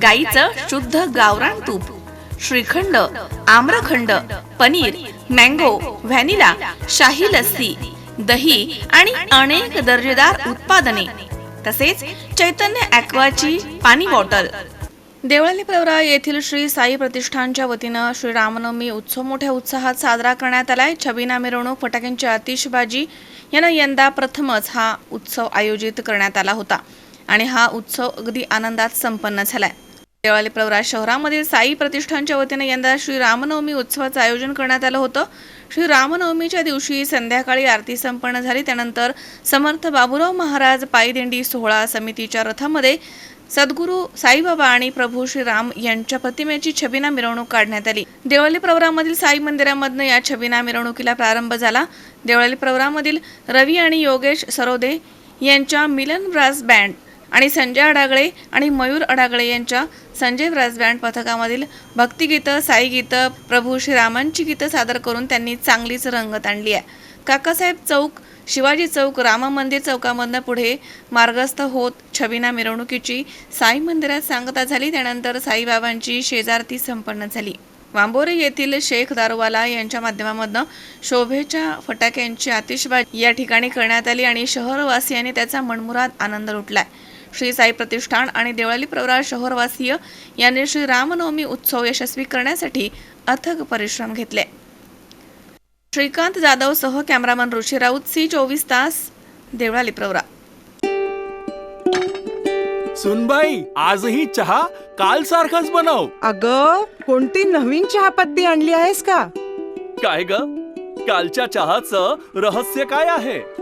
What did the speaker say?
गाईचं शुद्ध गावरान तूप श्रीखंड आम्रखंड पनीर मँगो व्हॅनिला शाही लस्सी दही आणि अनेक दर्जेदार उत्पादने. तसेच चैतन्य ॲक्वाची पाणी बॉटल. देवळाली प्रवरा येथील श्री साई प्रतिष्ठानच्या वतीनं श्री रामनवमी उत्सव मोठ्या उत्साहात साजरा करण्यात आलाय. छबिना मिरवणूक फटाक्यांची आतिषबाजी यानं यंदा प्रथमच हा उत्सव आयोजित करण्यात आला होता. आणि हा उत्सव अगदी आनंदात संपन्न झालाय. देवाली प्रवरा शहरामधील साई प्रतिष्ठानच्या वतीने यंदा श्री रामनवमी उत्सवाचं आयोजन करण्यात आलं होतं. श्री रामनवमीच्या दिवशी संध्याकाळी आरती संपन्न झाली. त्यानंतर समर्थ बाबुराव महाराज पायदिंडी सोहळा समितीच्या रथामध्ये सद्गुरू साईबाबा आणि प्रभू श्री राम यांच्या प्रतिमेची छबिना मिरवणूक काढण्यात आली. देवळाली प्रवरामधील साई मंदिरामधनं या छबिना मिरवणुकीला प्रारंभ झाला. देवळाली प्रवरामधील रवी आणि योगेश सरोदे यांच्या मिलन ब्रास बँड आणि संजय अडागळे आणि मयूर अडागळे यांच्या संजय ब्रास बँड पथकामधील भक्तिगीतं साई गीतं प्रभू श्रीरामांची गीतं सादर करून त्यांनी चांगलीच रंगत आणली आहे. काकासाहेब चौक शिवाजी चौक राम मंदिर चौकामधनं पुढे मार्गस्थ होत छबिना मिरवणुकीची साई मंदिरात सांगता झाली. त्यानंतर साईबाबांची शेजारती संपन्न झाली. वांबोरे येथील शेख दारुवाला यांच्या माध्यमामधनं शोभेच्या फटाक्यांची आतिषबाजी या ठिकाणी करण्यात आली आणि शहरवासियांनी त्याचा मनमुराद आनंद लुटलाय. श्री साई प्रतिष्ठान आणि देवळाली प्रवरा शहरवासीय यांनी श्री रामनवमी उत्सव यशस्वी करण्यासाठी अथक परिश्रम घेतले. श्रीकांत जाधव सह कॅमेरामन ऋषी राऊत सी चोवीस तास देवळाली प्रवरा. सुनबाई आजही चहा काल सारखाच बनव. अग कोणती नवीन चहापत्ती आणली आहेस का? काय ग? कालच्या चहाचं रहस्य काय आहे?